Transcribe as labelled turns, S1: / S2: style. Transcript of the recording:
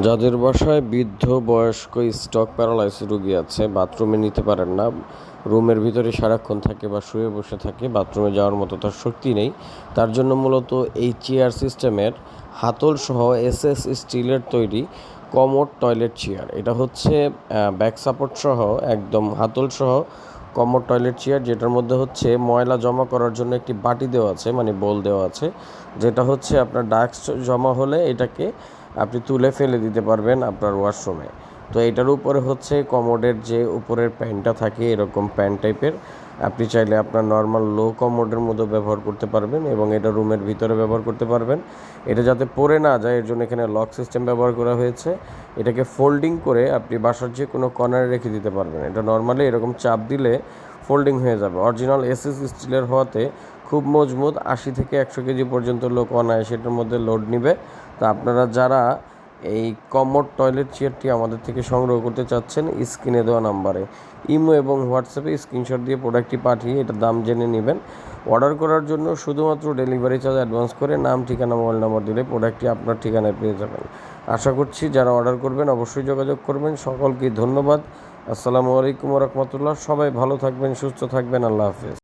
S1: যাদের বাসায় বৃদ্ধ, বয়স্ক, স্টক প্যারালাইসিস রোগী আছে, বাথরুমে নিতে পারেন না। রুমের ভিতরে সারাক্ষণ থাকে বা শুয়ে বসে থাকে, বাথরুমে যাওয়ার মতো তার শক্তি নেই। তার জন্য মূলত এই চেয়ার সিস্টেমের হাতল সহ এস এস স্টিলের তৈরি কমোড টয়লেট চেয়ার। এটা হচ্ছে ব্যাক সাপোর্ট সহ একদম হাতল সহ কমোড টয়লেট চেয়ার, যেটার মধ্যে হচ্ছে ময়লা জমা করার জন্য একটি বাটি দেওয়া আছে মানে বোল দেওয়া আছে, যেটা হচ্ছে আপনার ডাস্ট জমা হলে এটাকে আপনি তুলে ফেলে দিতে পারবেন আপনার ওয়াশরুমে। তো এটার উপরে হচ্ছে কমোডের যে উপরের প্যান্টটা থাকে এরকম প্যান্ট টাইপের, আপনি চাইলে আপনার নর্মাল লো কমোডের মধ্যে ব্যবহার করতে পারবেন এবং এটা রুমের ভিতরে ব্যবহার করতে পারবেন। এটা যাতে পরে না যায়, এর জন্য এখানে লক সিস্টেম ব্যবহার করা হয়েছে। এটাকে ফোল্ডিং করে আপনি বাসার যে কোনো কর্নারে রেখে দিতে পারবেন। এটা নর্মালি এরকম চাপ দিলে ফোল্ডিং হয়ে যাবে। অরিজিনাল এসএস স্টিলের হওয়াতে খুব মজবুত, আশি থেকে একশো কেজি পর্যন্ত লোক অনায় সেটার মধ্যে লোড নিবে। তো আপনারা যারা এই কমোড টয়লেট চেয়ারটি আমাদের থেকে সংগ্রহ করতে চাচ্ছেন স্ক্রিনে দেওয়া নাম্বারে। ইমো এবং হোয়াটসঅ্যাপে স্ক্রিনশট দিয়ে প্রোডাক্টটি পাঠিয়ে এটার দাম জেনে নেবেন। অর্ডার করার জন্য শুধুমাত্র ডেলিভারি চার্জ অ্যাডভান্স করে নাম, ঠিকানা, মোবাইল নাম্বার দিলে প্রোডাক্টটি আপনার ঠিকানায় পেয়ে যাবেন। আশা করছি যারা অর্ডার করবেন অবশ্যই যোগাযোগ করবেন। সকলকে ধন্যবাদ। আসসালামু আলাইকুম রহমতুল্লাহ। সবাই ভালো থাকবেন, সুস্থ থাকবেন। আল্লাহ হাফেজ।